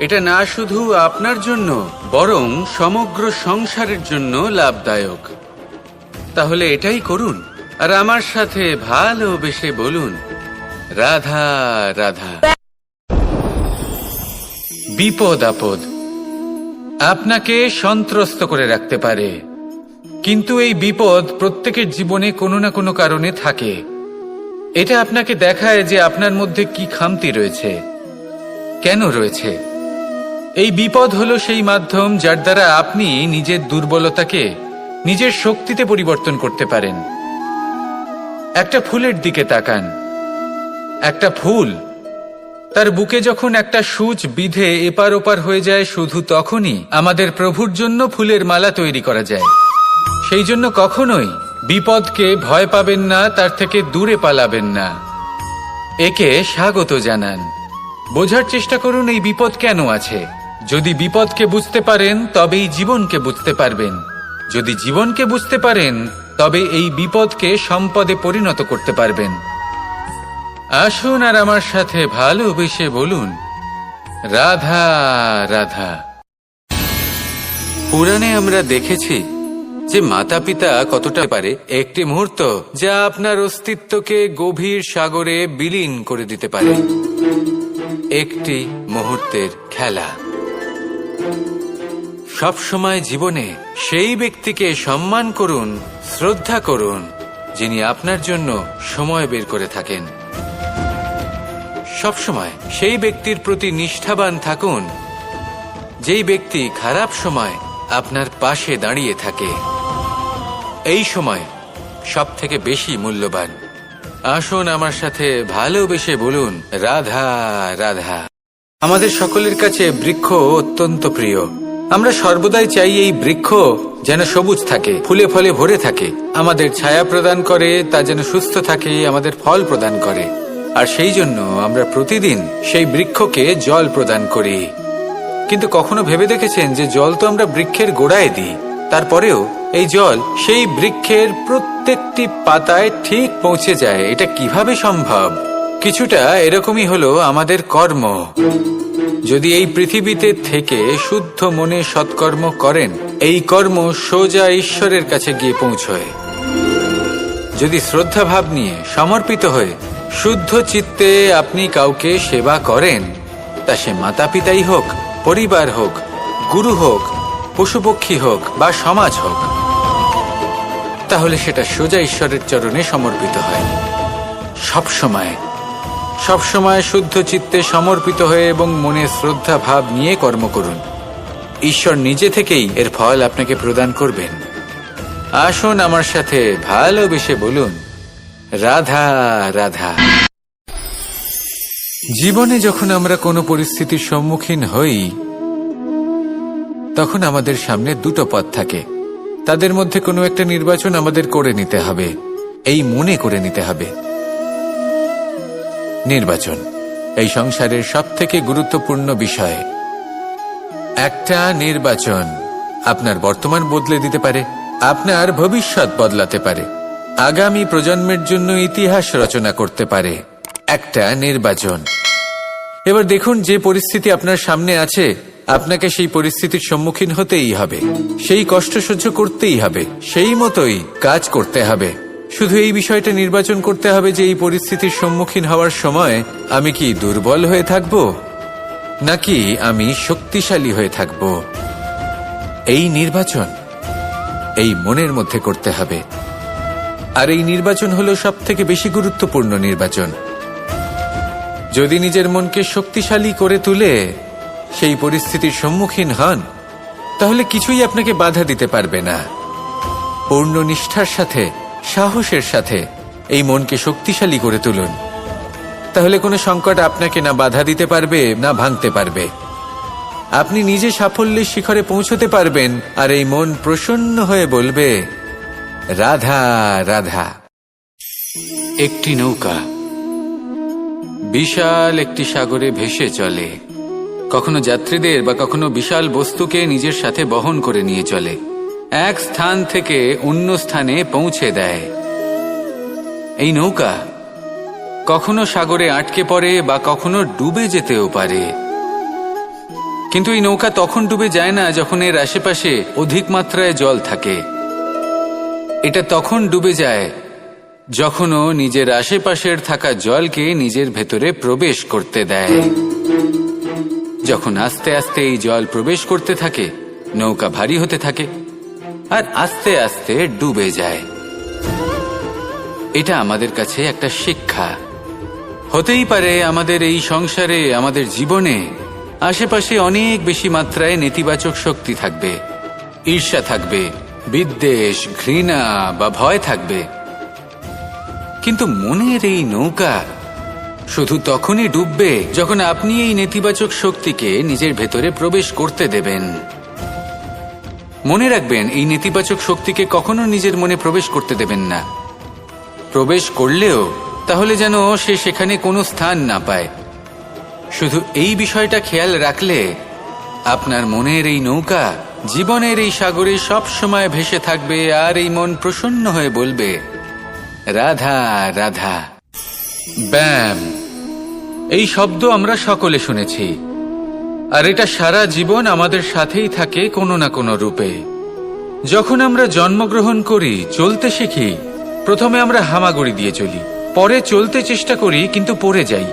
এটা না শুধু আপনার জন্য, বরং সমগ্র সংসারের জন্য লাভদায়ক। তাহলে এটাই করুন, আর আমার সাথে ভালোবেসে বলুন, রাধা রাধা। বিপদ আপদ। আপনাকে সন্ত্রস্ত করে রাখতে পারে, কিন্তু এই বিপদ প্রত্যেকের জীবনে কোনো না কোনো কারণে থাকে। এটা আপনাকে দেখায় যে আপনার মধ্যে কি খামতি রয়েছে, কেন রয়েছে? এই বিপদ হলো সেই মাধ্যম যার দ্বারা আপনি নিজের দুর্বলতাকে, নিজের শক্তিতে পরিবর্তন করতে পারেন। একটা ফুলের দিকে তাকান। একটা ফুল, তার বুকে যখন একটা সূচ বিধে এপার ওপার হয়ে যায়, শুধু তখনই আমাদের প্রভুর জন্য ফুলের মালা তৈরি করা যায়। সেই জন্য কখনোই বিপদকে ভয় পাবেন না, তার থেকে দূরে পালাবেন না। একে স্বাগত জানান। বোঝার চেষ্টা করুন, এই বিপদ কেন আছে? যদি বিপদকে বুঝতে পারেন, তবেই জীবনকে বুঝতে পারবেন। যদি জীবনকে বুঝতে পারেন, তবে এই বিপদকে সম্পদে পরিণত করতে পারবেন। আসুন আর আমার সাথে ভালোবেসে বলুন, রাধা রাধা। পুরাণে আমরা দেখেছি যে মাতা পিতা কতটা পারে, একটি মুহূর্ত যা আপনার অস্তিত্বকে গভীর সাগরে বিলীন করে দিতে পারে। একটি মুহূর্তের খেলা। সব সময় জীবনে সেই ব্যক্তিকে সম্মান করুন, শ্রদ্ধা করুন, যিনি আপনার জন্য সময় বের করে থাকেন। সবসময় সেই ব্যক্তির প্রতি নিষ্ঠাবান থাকুন, যেই ব্যক্তি খারাপ সময় আপনার পাশে দাঁড়িয়ে থাকে। এই সময় সব থেকে বেশি মূল্যবান। আসুন আমার সাথে ভালোবেসে বলুন, রাধা রাধা। আমাদের সকলের কাছে বৃক্ষ অত্যন্ত প্রিয়। আমরা সর্বদাই চাই এই বৃক্ষ যেন সবুজ থাকে, ফুলে ফলে ভরে থাকে। আমাদের ছায়া প্রদান করে, তা যেন সুস্থ থাকে, আমাদের ফল প্রদান করে। আর সেই জন্য আমরা প্রতিদিন সেই বৃক্ষকে জল প্রদান করি। কিন্তু কখনো ভেবে দেখেছেন যে জল তো আমরা বৃক্ষের গোড়ায় দিই? তারপরেও এই জল সেই বৃক্ষের প্রত্যেকটি পাতায় ঠিক পৌঁছে যায়। এটা কীভাবে সম্ভব? কিছুটা এরকমই হলো আমাদের কর্ম। যদি এই পৃথিবীতে থেকে শুদ্ধ মনে সৎকর্ম করেন, এই কর্ম সোজা ঈশ্বরের কাছে গিয়ে পৌঁছয়। যদি শ্রদ্ধা ভাব নিয়ে সমর্পিত হয়ে শুদ্ধ চিত্তে আপনি কাউকে সেবা করেন, তা সে মাতা পিতাই হোক, পরিবার হোক, গুরু হোক, পশুপক্ষী হোক বা সমাজ হোক, তাহলে সেটা সোজা ঈশ্বরের চরণে সমর্পিত হয়। সব সময় সব শুদ্ধ চিত্তে সমর্পিত হয়ে এবং মনে শ্রদ্ধা ভাব নিয়ে কর্ম করুন। ঈশ্বর নিজে থেকেই এর ফল আপনাকে প্রদান করবেন। আসুন আমার সাথে ভালোবেসে বলুন, রাধা রাধা। জীবনে যখন আমরা কোনো পরিস্থিতির সম্মুখীন হই, তখন আমাদের সামনে দুটো পথ থাকে। তাদের মধ্যে কোনো একটা নির্বাচন আমাদের করে নিতে হবে। এই মনে করে নিতে হবে। নির্বাচন। এই সংসারের সব থেকে গুরুত্বপূর্ণ বিষয়। একটা নির্বাচন আপনার বর্তমান বদলে দিতে পারে, আপনার ভবিষ্যৎ বদলাতে পারে, আগামী প্রজন্মের জন্য ইতিহাস রচনা করতে পারে। একটা নির্বাচন। এবার দেখুন যে পরিস্থিতি আপনার সামনে আছে, আপনাকে সেই পরিস্থিতির সম্মুখীন হতেই হবে, সেই কষ্ট সহ্য করতেই হবে, সেই মতোই কাজ করতে হবে। শুধু এই বিষয়টা নির্বাচন করতে হবে যে এই পরিস্থিতির সম্মুখীন হওয়ার সময় আমি কি দুর্বল হয়ে থাকব? নাকি আমি শক্তিশালী হয়ে থাকব? এই নির্বাচন, এই মনের মধ্যে করতে হবে। আর এই নির্বাচন হলো সব থেকে বেশি গুরুত্বপূর্ণ নির্বাচন। যদি নিজের মনকে শক্তিশালী করে তুলে সেই পরিস্থিতির সম্মুখীন হন, তাহলে কিছুই আপনাকে বাধা দিতে পারবে না। পূর্ণ নিষ্ঠার সাথে সাহসের সাথে এই মনকে শক্তিশালী করে তুলুন। তাহলে কোনো সংকট আপনাকে না বাধা দিতে পারবে, না ভাঙতে পারবে। আপনি নিজে সাফল্যের শিখরে পৌঁছতে পারবেন আর এই মন প্রসন্ন হয়ে বলবে, রাধা রাধা। একটি নৌকা বিশাল একটি সাগরে ভেসে চলে। কখনো যাত্রীদের বা কখনো বিশাল বস্তুকে নিজের সাথে বহন করে নিয়ে চলে। এক স্থান থেকে অন্য স্থানে পৌঁছে দেয়। এই নৌকা কখনো সাগরে আটকে পড়ে বা কখনো ডুবে যেতেও পারে। কিন্তু এই নৌকা তখন ডুবে যায় না যখন এর আশেপাশে অধিক মাত্রায় জল থাকে। এটা তখন ডুবে যায় যখনও নিজের আশেপাশের থাকা জলকে নিজের ভেতরে প্রবেশ করতে দেয়। যখন আস্তে আস্তে এই জল প্রবেশ করতে থাকে, নৌকা ভারী হতে থাকে। আর আস্তে আস্তে ডুবে যায়। এটা আমাদের কাছে একটা শিক্ষা। হতেই পারে আমাদের এই সংসারে, আমাদের জীবনে আশেপাশে অনেক বেশি মাত্রায় নেতিবাচক শক্তি থাকবে। ঈর্ষা থাকবে, বিদ্বেষ, ঘৃণা বা ভয় থাকবে। কিন্তু মনের এই নৌকা শুধু তখনই ডুববে যখন আপনি এই নেতিবাচক শক্তিকে নিজের ভেতরে প্রবেশ করতে দেবেন। মনে রাখবেন, এই নেতিবাচক শক্তিকে কখনো নিজের মনে প্রবেশ করতে দেবেন না। প্রবেশ করলেও, তাহলে যেন সে সেখানে কোনো স্থান না পায়। শুধু এই বিষয়টা খেয়াল রাখলে, আপনার মনের এই নৌকা, জীবনের এই সাগরে সব সময় ভেসে থাকবে আর এই মন প্রসন্ন হয়ে বলবে, রাধা রাধা। ব্যাম। এই শব্দ আমরা সকলে শুনেছি। আর এটা সারা জীবন আমাদের সাথেই থাকে কোনো না কোনো রূপে। যখন আমরা জন্মগ্রহণ করি, চলতে শিখি, প্রথমে আমরা হামাগুড়ি দিয়ে চলি, পরে চলতে চেষ্টা করি, কিন্তু পড়ে যাই।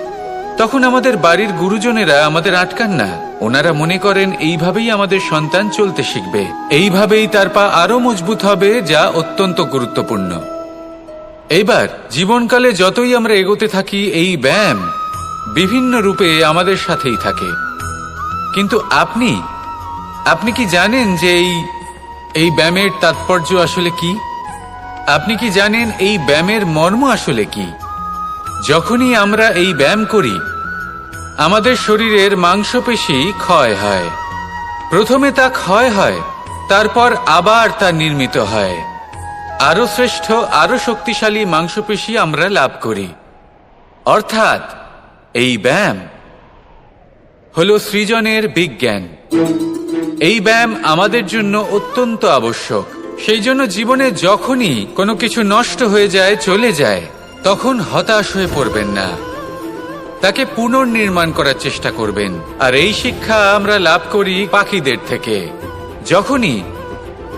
তখন আমাদের বাড়ির গুরুজনেরা আমাদের আটকান না, ওনারা মনে করেন এইভাবেই আমাদের সন্তান চলতে শিখবে, এইভাবেই তার পা আরও মজবুত হবে, যা অত্যন্ত গুরুত্বপূর্ণ। এইবার জীবনকালে যতই আমরা এগোতে থাকি, এই ব্যায়াম বিভিন্ন রূপে আমাদের সাথেই থাকে। কিন্তু আপনি? আপনি কি জানেন যে এই এই ব্যায়ামের তাৎপর্য আসলে কি? আপনি কি জানেন এই ব্যায়ামের মর্ম আসলে কি? যখনই আমরা এই ব্যায়াম করি, আমাদের শরীরের মাংসপেশি ক্ষয় হয়। প্রথমে তা ক্ষয় হয়, তারপর আবার তা নির্মিত হয়। আরও শ্রেষ্ঠ আরও শক্তিশালী মাংসপেশি আমরা লাভ করি। অর্থাৎ, এই ব্যায়াম হল সৃজনের বিজ্ঞান। এই ব্যায়াম আমাদের জন্য অত্যন্ত আবশ্যক। সেই জন্য জীবনে যখনই কোনো কিছু নষ্ট হয়ে যায়, চলে যায়, তখন হতাশ হয়ে পড়বেন না। তাকে পুনর্নির্মাণ করার চেষ্টা করবেন। আর এই শিক্ষা আমরা লাভ করি পাখিদের থেকে। যখনই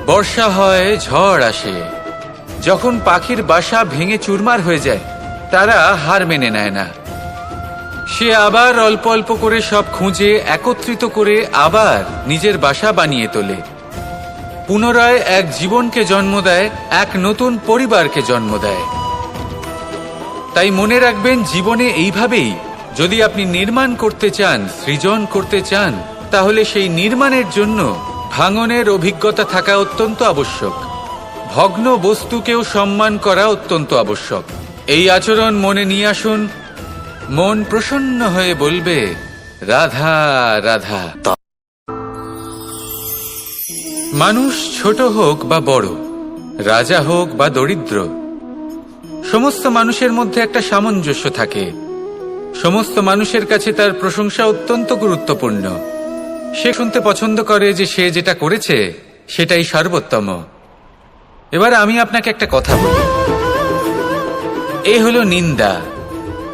বর্ষা হয়, ঝড় আসে, যখন পাখির বাসা ভেঙে চুরমার হয়ে যায়, তারা হার মেনে নেয় না। সে আবার অল্প অল্প করে সব খুঁজে, একত্রিত করে আবার নিজের বাসা বানিয়ে তোলে। পুনরায় এক জীবনকে জন্ম দেয়, এক নতুন পরিবারকে জন্ম দেয়। তাই মনে রাখবেন, জীবনে এইভাবেই যদি আপনি নির্মাণ করতে চান, সৃজন করতে চান, তাহলে সেই নির্মাণের জন্য ভাঙনের অভিজ্ঞতা থাকা অত্যন্ত আবশ্যক। ভগ্ন বস্তুকেও সম্মান করা অত্যন্ত আবশ্যক। এই আচরণ মনে নিয়ে আসুন মন প্রসন্ন হয়ে বলবে, রাধা রাধা। মানুষ ছোট হোক বা বড়, রাজা হোক বা দরিদ্র, সমস্ত মানুষের মধ্যে একটা সামঞ্জস্য থাকে। সমস্ত মানুষের কাছে তার প্রশংসা অত্যন্ত গুরুত্বপূর্ণ। সে শুনতে পছন্দ করে যে সে যেটা করেছে, সেটাই সর্বোত্তম। এবার আমি আপনাকে একটা কথা বলি। এ হলো নিন্দা।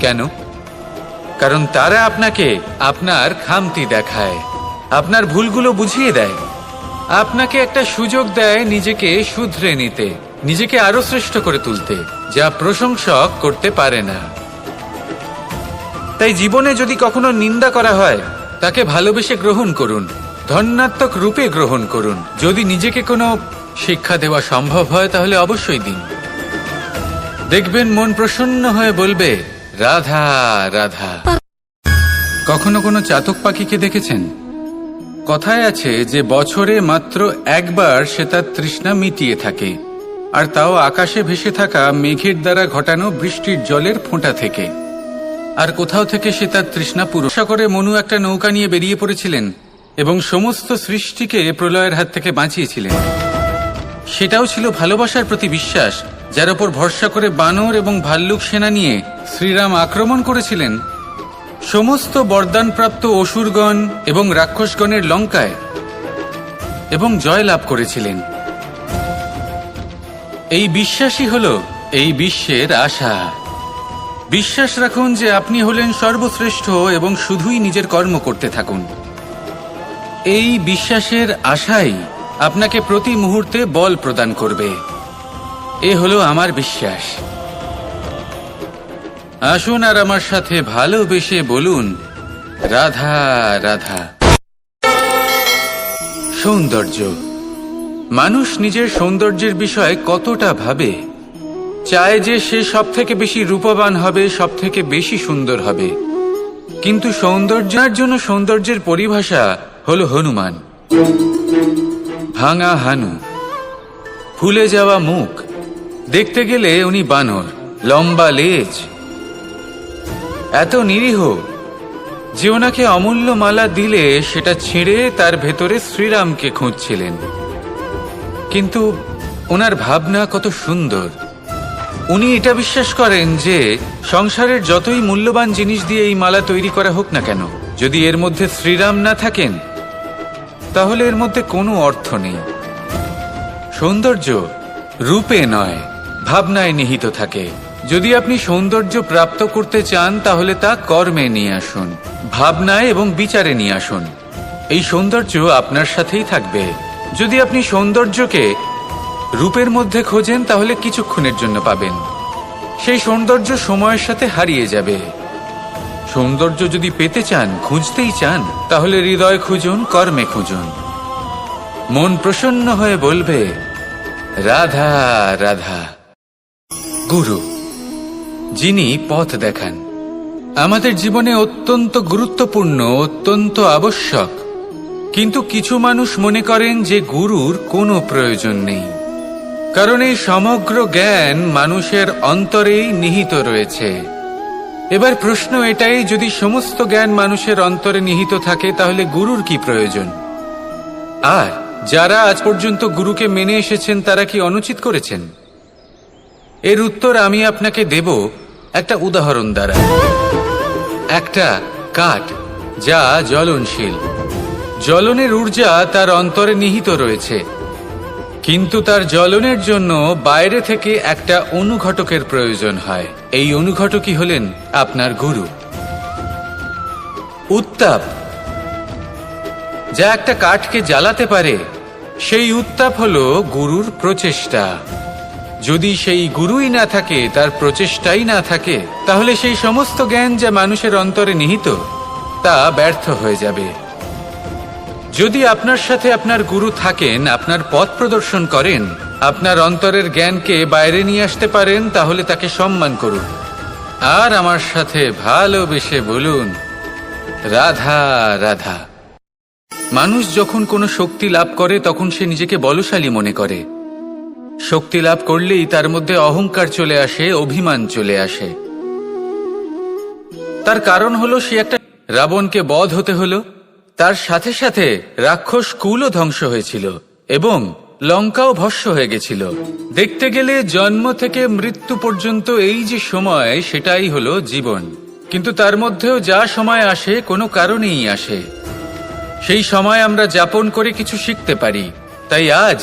কেন? কারণ তারা আপনাকে আপনার খামতি দেখায়, আপনার ভুলগুলো বুঝিয়ে দেয়। আপনাকে একটা সুযোগ দেয় নিজেকে শুধরে নিতে, নিজেকে আরও শ্রেষ্ঠ করে তুলতে, যা প্রশংসক করতে পারে না। তাই জীবনে যদি কখনো নিন্দা করা হয়, তাকে ভালোবেসে গ্রহণ করুন ধন্যাত্মক রূপে গ্রহণ করুন। যদি নিজেকে কোনো শিক্ষা দেওয়া সম্ভব হয়, তাহলে অবশ্যই দিন। দেখবেন মন প্রসন্ন হয়ে বলবে রাধা রাধা। কখনো কোনো চাতক পাখিকে দেখেছেন? কথায় আছে যে বছরে মাত্র একবার সে তার তৃষ্ণা মিটিয়ে থাকে, আর তাও আকাশে ভেসে থাকা মেঘের দ্বারা ঘটানো বৃষ্টির জলের ফোঁটা থেকে। আর কোথাও থেকে সে তার তৃষ্ণা পুরস্কার করে মনু একটা নৌকা নিয়ে বেরিয়ে পড়েছিলেন এবং সমস্ত সৃষ্টিকে প্রলয়ের হাত থেকে বাঁচিয়েছিলেন। সেটাও ছিল ভালোবাসার প্রতি বিশ্বাস যার ওপর ভরসা করে বানর এবং ভাল্লুক সেনা নিয়ে শ্রীরাম আক্রমণ করেছিলেন, সমস্ত বরদানপ্রাপ্ত অসুরগণ এবং রাক্ষসগণের লঙ্কায় এবং জয় লাভ করেছিলেন। এই বিশ্বাসই হল এই বিশ্বের আশা। বিশ্বাস রাখুন যে আপনি হলেন সর্বশ্রেষ্ঠ এবং শুধুই নিজের কর্ম করতে থাকুন। এই বিশ্বাসের আশাই আপনাকে প্রতি মুহূর্তে বল প্রদান করবে। এ হলো আমার বিশ্বাস। আসুন আর আমার সাথে ভালোবেসে বলুন, রাধা রাধা। সৌন্দর্য। মানুষ নিজের সৌন্দর্যের বিষয়ে কতটা ভাবে, চায় যে সে সব থেকে বেশি রূপবান হবে সব থেকে বেশি সুন্দর হবে। কিন্তু সৌন্দর্যের জন্য সৌন্দর্যের পরিভাষা হলো হনুমান। ভাঙা হানু। ফুলে যাওয়া মুখ। দেখতে গেলে উনি বানর, লম্বা লেজ। এত নিরীহ, যে ওনাকে অমূল্য মালা দিলে সেটা ছিঁড়ে তার ভেতরে শ্রীরামকে খুঁজছিলেন। কিন্তু ওনার ভাবনা কত সুন্দর। উনি এটা বিশ্বাস করেন যে সংসারের যতই মূল্যবান জিনিস দিয়ে এই মালা তৈরি করা হোক না কেন, যদি এর মধ্যে শ্রীরাম না থাকেন, তাহলে এর মধ্যে কোনো অর্থ নেই। সৌন্দর্য রূপে নয়। ভাবনায় নিহিত থাকে। যদি আপনি সৌন্দর্য প্রাপ্ত করতে চান, তাহলে তা কর্মে নিয়ে আসুন, ভাবনায় এবং বিচারে নিয়ে আসুন। এই সৌন্দর্য আপনার সাথেই থাকবে। যদি আপনি সৌন্দর্যকে রূপের মধ্যে খোঁজেন, তাহলে কিছুক্ষণের জন্য পাবেন। সেই সৌন্দর্য সময়ের সাথে হারিয়ে যাবে। সৌন্দর্য যদি পেতে চান, খুঁজতেই চান, তাহলে হৃদয় খুঁজুন, কর্মে খুঁজুন। মন প্রসন্ন হয়ে বলবে, রাধা রাধা। গুরু, যিনি পথ দেখান। আমাদের জীবনে অত্যন্ত গুরুত্বপূর্ণ, অত্যন্ত আবশ্যক। কিন্তু কিছু মানুষ মনে করেন যে গুরুর কোনো প্রয়োজন নেই। কারণ এই সমগ্র জ্ঞান মানুষের অন্তরেই নিহিত রয়েছে। এবার প্রশ্ন এটাই, যদি সমস্ত জ্ঞান মানুষের অন্তরে নিহিত থাকে, তাহলে গুরুর কি প্রয়োজন? আর যারা আজ পর্যন্ত গুরুকে মেনে এসেছেন, তারা কি অনুচিত করেছেন? এর উত্তর আমি আপনাকে দেব একটা উদাহরণ দ্বারা। একটা কাঠ যা জ্বলনশীল। জ্বলনের ঊর্জা তার অন্তরে নিহিত রয়েছে। কিন্তু তার জ্বলনের জন্য বাইরে থেকে একটা অনুঘটকের প্রয়োজন হয়। এই অনুঘটকই হলেন আপনার গুরু। উত্তাপ। যা একটা কাঠকে জ্বালাতে পারে, সেই উত্তাপ হলো গুরুর প্রচেষ্টা। যদি সেই গুরুই না থাকে, তার প্রচেষ্টাই না থাকে, তাহলে সেই সমস্ত জ্ঞান যা মানুষের অন্তরে নিহিত, তা ব্যর্থ হয়ে যাবে। যদি আপনার সাথে আপনার গুরু থাকেন, আপনার পথ প্রদর্শন করেন, আপনার অন্তরের জ্ঞানকে বাইরে নিয়ে আসতে পারেন, তাহলে তাকে সম্মান করুন। আর আমার সাথে ভালোবেসে বলুন, রাধা রাধা। মানুষ যখন কোনো শক্তি লাভ করে, তখন সে নিজেকে বলশালী মনে করে। শক্তি লাভ করলেই তার মধ্যে অহংকার চলে আসে, অভিমান চলে আসে। তার কারণ হলো সে একটা রাবণকে বধ হতে হলো। তার সাথে সাথে রাক্ষস কুলও ধ্বংস হয়েছিল এবং লঙ্কাও ভস্য হয়ে গেছিল। দেখতে গেলে জন্ম থেকে মৃত্যু পর্যন্ত এই যে সময়, সেটাই হলো জীবন। কিন্তু তার মধ্যেও যা সময় আসে, কোনো কারণেই আসে। সেই সময় আমরা যাপন করে কিছু শিখতে পারি। তাই আজ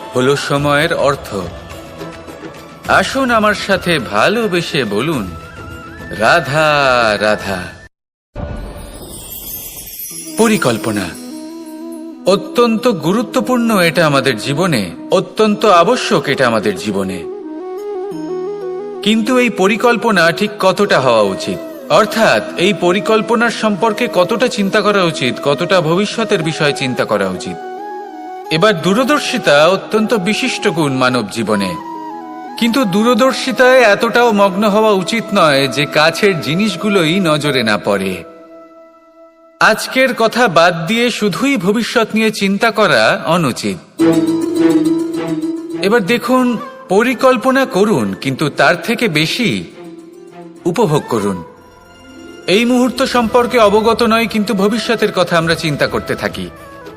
হলো সময়ের অর্থ। আসুন আমার সাথে ভালোবেসে বলুন, রাধা রাধা। পরিকল্পনা। অত্যন্ত গুরুত্বপূর্ণ এটা আমাদের জীবনে, অত্যন্ত আবশ্যক এটা আমাদের জীবনে। কিন্তু এই পরিকল্পনা ঠিক কতটা হওয়া উচিত? অর্থাৎ, এই পরিকল্পনার সম্পর্কে কতটা চিন্তা করা উচিত, কতটা ভবিষ্যতের বিষয়ে চিন্তা করা উচিত? এবার দূরদর্শিতা অত্যন্ত বিশিষ্ট গুণ মানব জীবনে। কিন্তু দূরদর্শিতায় এতটাও মগ্ন হওয়া উচিত নয় যে কাছের জিনিসগুলোই নজরে না পড়ে। আজকের কথা বাদ দিয়ে শুধুই ভবিষ্যৎ নিয়ে চিন্তা করা অনুচিত। এবার দেখুন, পরিকল্পনা করুন, কিন্তু তার থেকে বেশি উপভোগ করুন। এই মুহূর্ত সম্পর্কে অবগত নয় কিন্তু ভবিষ্যতের কথা আমরা চিন্তা করতে থাকি।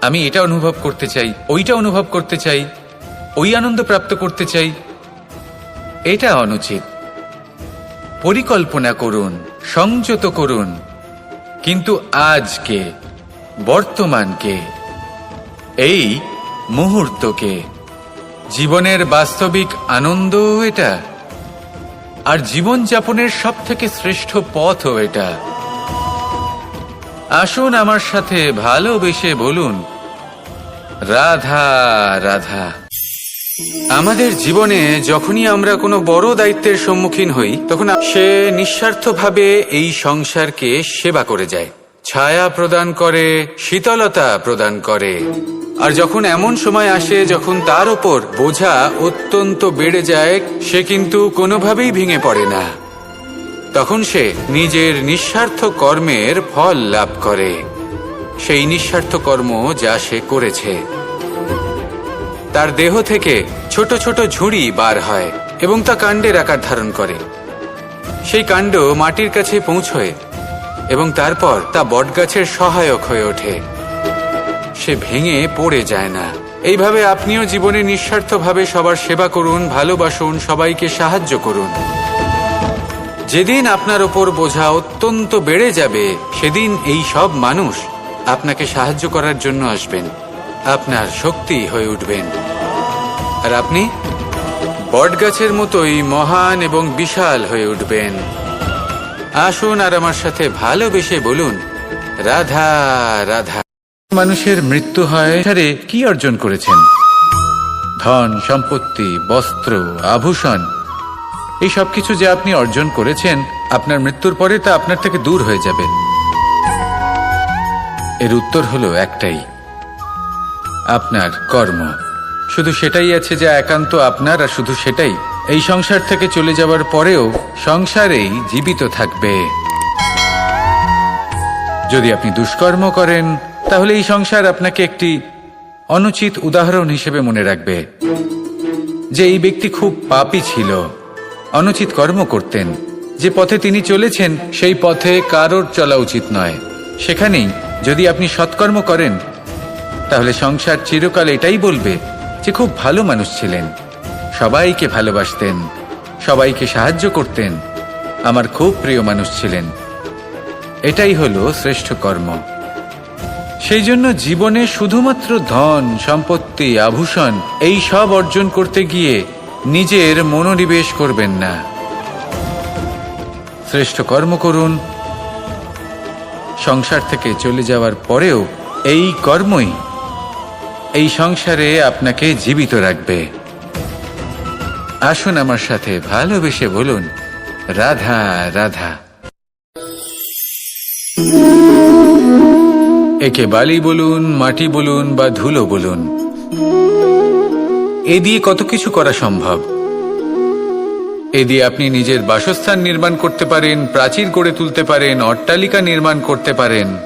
আমি এটা অনুভব করতে চাই, ওইটা অনুভব করতে চাই, ওই আনন্দ প্রাপ্ত করতে চাই। এটা অনুচিত। পরিকল্পনা করুন, সংযত করুন। কিন্তু আজকে, বর্তমানকে, এই মুহূর্তকে, জীবনের বাস্তবিক আনন্দ এটা, আর জীবন যাপনের সব থেকে শ্রেষ্ঠ পথও এটা। আসুন আমার সাথে ভালোবেসে বলুন রাধা রাধা। আমাদের জীবনে যখনই আমরা কোনো বড় দায়িত্বের সম্মুখীন হই, তখন সে নিঃস্বার্থভাবে এই সংসারকে সেবা করে যায়। ছায়া প্রদান করে, শীতলতা প্রদান করে। আর যখন এমন সময় আসে যখন তার ওপর বোঝা অত্যন্ত বেড়ে যায়, সে কিন্তু কোনোভাবেই ভেঙে পড়ে না। তখন সে নিজের নিঃস্বার্থ কর্মের ফল লাভ করে। সেই নিঃস্বার্থ কর্ম যা সে করেছে। তার দেহ থেকে ছোট ছোট ঝুড়ি বার হয় এবং তা কাণ্ডের আকার ধারণ করে। সেই কাণ্ড মাটির কাছে পৌঁছয় এবং তারপর তা বটগাছের সহায়ক হয়ে ওঠে। সে ভেঙে পড়ে যায় না। এইভাবে আপনিও জীবনে নিঃস্বার্থভাবে সবার সেবা করুন, ভালোবাসুন, সবাইকে সাহায্য করুন। যেদিন আপনার ওপর বোঝা অত্যন্ত বেড়ে যাবে, সেদিন এই সব মানুষ আপনাকে সাহায্য করার জন্য আসবেন। আপনার শক্তি হয়ে উঠবেন। আর আপনি? বটগাছের মতোই মহান এবং বিশাল হয়ে উঠবেন। আসুন আর আমার সাথে ভালোবেসে বলুন, রাধা রাধা। মানুষের মৃত্যু হয় আরে কি অর্জন করেছেন? ধন, সম্পত্তি, বস্ত্র, আভূষণ, এই সব কিছু যে আপনি অর্জন করেছেন, আপনার মৃত্যুর পরে তা আপনার থেকে দূর হয়ে যাবে। এর উত্তর হলো একটাই। আপনার কর্ম। শুধু সেটাই আছে যা একান্ত আপনার আর শুধু সেটাই। এই সংসার থেকে চলে যাওয়ার পরেও সংসারেই জীবিত থাকবে। যদি আপনি দুষ্কর্ম করেন, তাহলে এই সংসার আপনাকে একটি অনুচিত উদাহরণ হিসেবে মনে রাখবে। যে এই ব্যক্তি খুব পাপী ছিল, অনুচিত কর্ম করতেন। যে পথে তিনি চলেছেন, সেই পথে কারোর চলা উচিত নয়। সেখানেই যদি আপনি সৎকর্ম করেন, তাহলে সংসার চিরকাল এটাই বলবে যে খুব ভালো মানুষ ছিলেন। সবাইকে ভালোবাসতেন, সবাইকে সাহায্য করতেন, আমার খুব প্রিয় মানুষ ছিলেন। এটাই হলো শ্রেষ্ঠ কর্ম। সেই জন্য জীবনে শুধুমাত্র ধন, সম্পত্তি, আভূষণ, এই সব অর্জন করতে গিয়ে নিজের মনোনিবেশ করবেন না। শ্রেষ্ঠ কর্ম করুন সংসার থেকে চলে যাওয়ার পরেও এই কর্মই এই সংসারে আপনাকে জীবিত রাখবে। আসুন আমার সাথে ভালোবেসে বলুন, রাধা রাধা। একে বালি বলুন, মাটি বলুন বা ধুলো বলুন। এ দিয়ে কত কিছু করা সম্ভব। এ দিয়ে আপনি নিজের বাসস্থান নির্মাণ করতে পারেন, প্রাচীর গড়ে তুলতে পারেন, অট্টালিকা নির্মাণ করতে পারেন।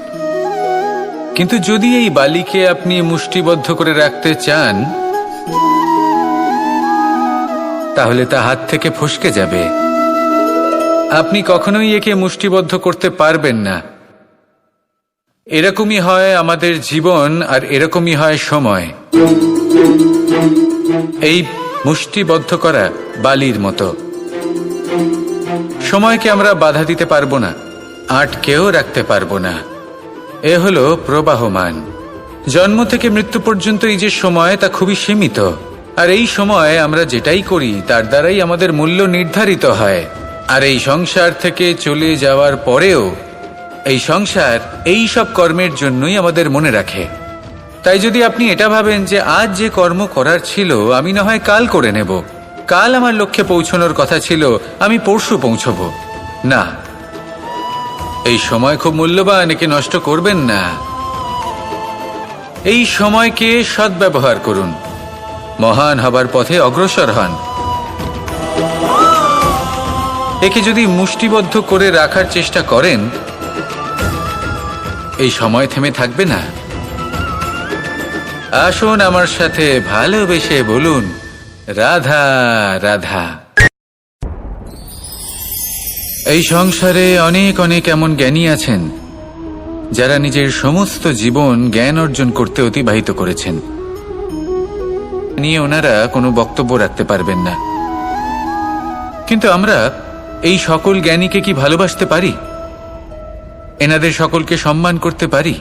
কিন্তু যদি এই বালিকে আপনি মুষ্টিবদ্ধ করে রাখতে চান, তাহলে তা হাত থেকে ফসকে যাবে। আপনি কখনোই একে মুষ্টিবদ্ধ করতে পারবেন না। এরকমই হয় আমাদের জীবন আর এরকমই হয় সময়। এই মুষ্টিবদ্ধ করা বালির মতো। সময়কে আমরা বাধা দিতে পারব না, আটকেও রাখতে পারব না। এ হলো প্রবাহমান। জন্ম থেকে মৃত্যু পর্যন্ত এই যে সময়, তা খুবই সীমিত। আর এই সময় আমরা যেটাই করি, তার দ্বারাই আমাদের মূল্য নির্ধারিত হয়। আর এই সংসার থেকে চলে যাওয়ার পরেও, এই সংসার এই সব কর্মের জন্যই আমাদের মনে রাখে। তাই যদি আপনি এটা ভাবেন যে আজ যে কর্ম করার ছিল, আমি না হয় কাল করে নেব। কাল আমার লক্ষ্যে পৌঁছানোর কথা ছিল, আমি পরশু পৌঁছব। না, এই সময় খুব মূল্যবান, একে নষ্ট করবেন না। এই সময়কে সদ্ব্যবহার করুন। মহান হবার পথে অগ্রসর হন। একে যদি মুষ্টিবদ্ধ করে রাখার চেষ্টা করেন, এই সময় থেমে থাকবে না। আসুন আমার সাথে ভালোবেসে বলুন রাধা রাধা। এই সংসারে অনেক অনেক এমন জ্ঞানী আছেন, যারা নিজের সমস্ত জীবন জ্ঞান অর্জন করতে অতিবাহিত করেছেন। নিয়ে ওনারা কোনো বক্তব্য রাখতে পারবেন না। কিন্তু আমরা এই সকল জ্ঞানীকে কি ভালোবাসতে পারি? এনাদের সকলকে সম্মান করতে পারি?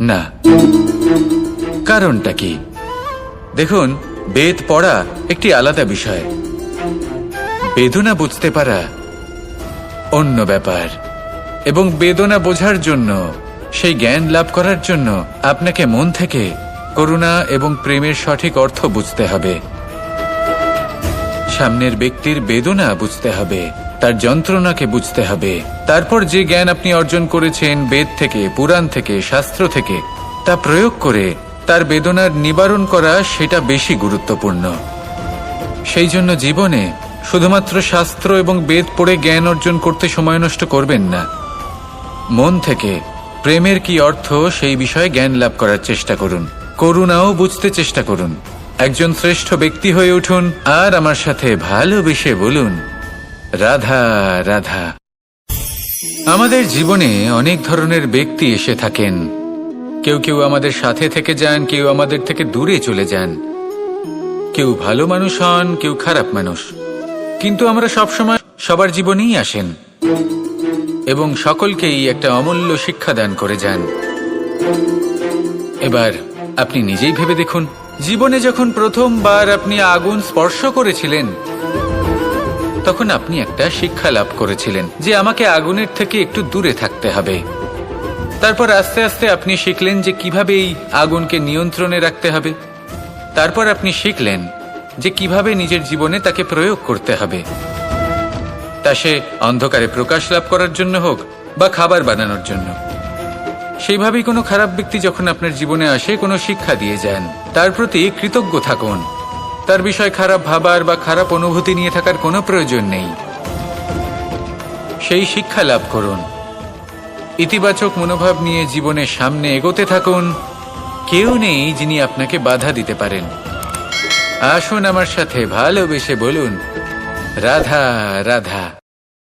না। কারণটা কি? দেখুন বেদ পড়া একটি আলাদা বিষয়। বেদনা বুঝতে পারা অন্য ব্যাপার। এবং বেদনা বোঝার জন্য, সেই জ্ঞান লাভ করার জন্য আপনাকে মন থেকে করুণা এবং প্রেমের সঠিক অর্থ বুঝতে হবে। সামনের ব্যক্তির বেদনা বুঝতে হবে, তার যন্ত্রণাকে বুঝতে হবে। তারপর যে জ্ঞান আপনি অর্জন করেছেন বেদ থেকে, পুরাণ থেকে, শাস্ত্র থেকে, তা প্রয়োগ করে তার বেদনার নিবারণ করা সেটা বেশি গুরুত্বপূর্ণ। সেই জন্য জীবনে শুধুমাত্র শাস্ত্র এবং বেদ পড়ে জ্ঞান অর্জন করতে সময় নষ্ট করবেন না। মন থেকে প্রেমের কি অর্থ সেই বিষয়ে জ্ঞান লাভ করার চেষ্টা করুন। করুণাও বুঝতে চেষ্টা করুন। একজন শ্রেষ্ঠ ব্যক্তি হয়ে উঠুন আর আমার সাথে ভালোবেসে বলুন, রাধা রাধা। আমাদের জীবনে অনেক ধরনের ব্যক্তি এসে থাকেন। কেউ কেউ আমাদের সাথে থেকে যান, কেউ আমাদের থেকে দূরে চলে যান। কেউ ভালো মানুষ হন, কেউ খারাপ মানুষ। কিন্তু আমরা সবসময় সবার জীবনেই আসেন এবং সকলকেই একটা অমূল্য শিক্ষা দান করে যান। এবার আপনি নিজেই ভেবে দেখুন, জীবনে যখন প্রথমবার আপনি আগুন স্পর্শ করেছিলেন, তখন আপনি একটা শিক্ষা লাভ করেছিলেন যে আমাকে আগুনের থেকে একটু দূরে থাকতে হবে। তারপর আস্তে আস্তে আপনি শিখলেন যে কীভাবে এই আগুনকে নিয়ন্ত্রণে রাখতে হবে। তারপর আপনি শিখলেন যে কীভাবে নিজের জীবনে তাকে প্রয়োগ করতে হবে। তা সে অন্ধকারে প্রকাশ লাভ করার জন্য হোক বা খাবার বানানোর জন্য। সেইভাবেই কোনো খারাপ ব্যক্তি যখন আপনার জীবনে আসে, কোনো শিক্ষা দিয়ে যান, তার প্রতি কৃতজ্ঞ থাকুন। তার বিষয় খারাপ ভাবার বা খারাপ অনুভূতি নিয়ে থাকার কোনো প্রয়োজন নেই। সেই শিক্ষা লাভ করুন। ইতিবাচক মনোভাব নিয়ে জীবনের সামনে এগোতে থাকুন। কেউ নেই যিনি আপনাকে বাধা দিতে পারেন। আসুন আমার সাথে ভালোবেসে বলুন, রাধা রাধা।